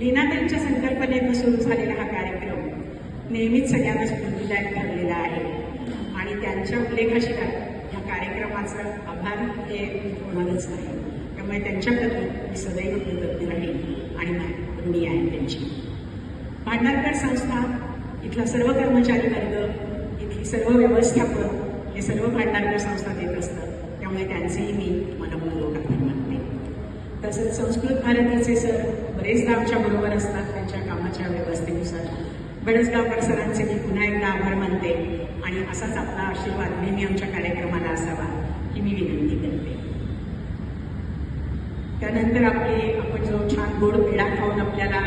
लीनाताईंच्या संकल्पनेतून सुरू झालेला हा कार्यक्रम नेहमीच सगळ्यांना स्फूर्तीदायक ठरलेला आहे. आणि त्यांच्या उल्लेखाशिवाय ह्या कार्यक्रमाचं आभार हे होणारच नाही. त्यामुळे त्यांच्याप्रती मी सदैव कृतज्ञ आहे आणि ऋणी आहे त्यांची. भांडारकर संस्था इथला सर्व कर्मचारी वर्ग इथली सर्व व्यवस्थापक हे सर्व भांडारकर संस्था देत असतात. त्यामुळे त्यांचेही मी मनपूर्वक आभार मानते तसंच संस्कृत भारतीचे सर बरेचदा आमच्या बरोबर असतात त्यांच्या कामाच्या व्यवस्थेनुसार. बरेचगावकर सरांचे मी पुन्हा एकदा आभार मानते आणि असाच आपला आशीर्वाद नेहमी आमच्या कार्यक्रमाला असावा ही मी विनंती करते. त्यानंतर आपले आपण जो छान गोड पेढा खाऊन आपल्याला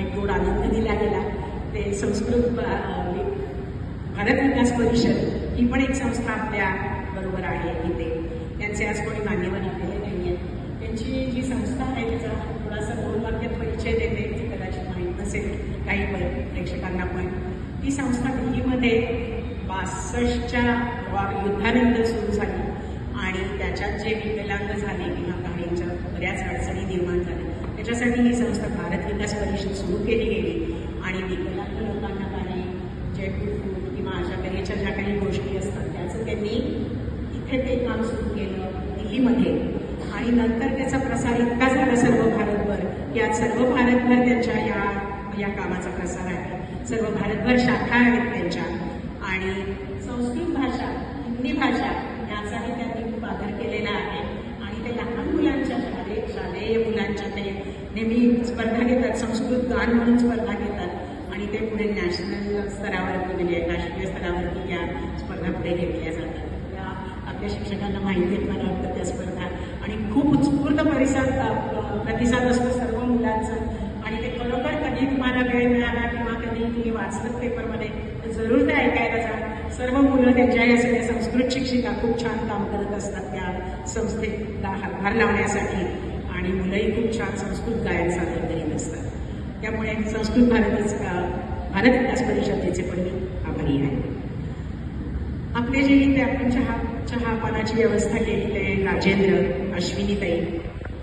एक गोड आनंद दिला गेला ते संस्कृत भारत विकास परिषद ही पण एक संस्था आपल्या बरोबर आहे इथे त्यांचे आज कोणी मान्यवर आपल्याला नाही आहेत त्यांची जी संस्था आहे त्याचा काही प्रेक्षकांना पण. ती संस्था दिल्लीमध्ये बासष्टच्या वा- युद्धानंतर सुरू झाली. आणि त्याच्यात जे विकलांग झाले किंवा काहींच्या बऱ्याच अडचणी निर्माण झाल्या. त्याच्यासाठी ही संस्था भारत विकास परिषद सुरू केली गेली. आणि विकलांग लोकांना काही जे फूड किंवा अशा तऱ्हेच्या ज्या काही गोष्टी असतात त्याचं त्यांनी इथे ते काम सुरू केलं दिल्लीमध्ये. आणि नंतर त्याचा प्रसार इतका झाला सर्व भारतभर या सर्व भारतभर त्यांच्या या या कामाचा प्रसार आहे. सर्व भारतभर शाखा आहेत त्यांच्या. आणि संस्कृत भाषा हिंदी भाषा याचाही त्यांनी खूप आदर केलेला आहे. आणि ते लहान मुलांच्या शाळे शालेय मुलांच्या ते नेहमी स्पर्धा घेतात संस्कृत गान म्हणून स्पर्धा घेतात. आणि ते पुढे नॅशनल स्तरावरती म्हणजे राष्ट्रीय स्तरावरती या स्पर्धा पुढे घेतल्या जातात. त्या आपल्या शिक्षकांना माहिती आहेत मला वाटतं त्या स्पर्धा. आणि खूप उत्स्फूर्त परिसर प्रतिसाद असतो सर्व मुलांचा. आणि ते खरोखर कधी तुम्हाला वेळ मिळाला किंवा कधी तुम्ही वाचलं पेपरमध्ये तर जरूर ते ऐकायला जा. सर्व मुलं त्यांच्या या सगळ्या संस्कृत शिक्षिका खूप छान काम करत असतात त्या संस्थेला हातभार लावण्यासाठी. आणि मुलंही खूप छान संस्कृत गायन सादर करीत असतात. त्यामुळे संस्कृत भारतीच भारत विकास परिषदेचे पण आभारी आहे. आपले जे इथे आपण चहा चहा पानाची व्यवस्था केली ते राजेंद्र अश्विनीताई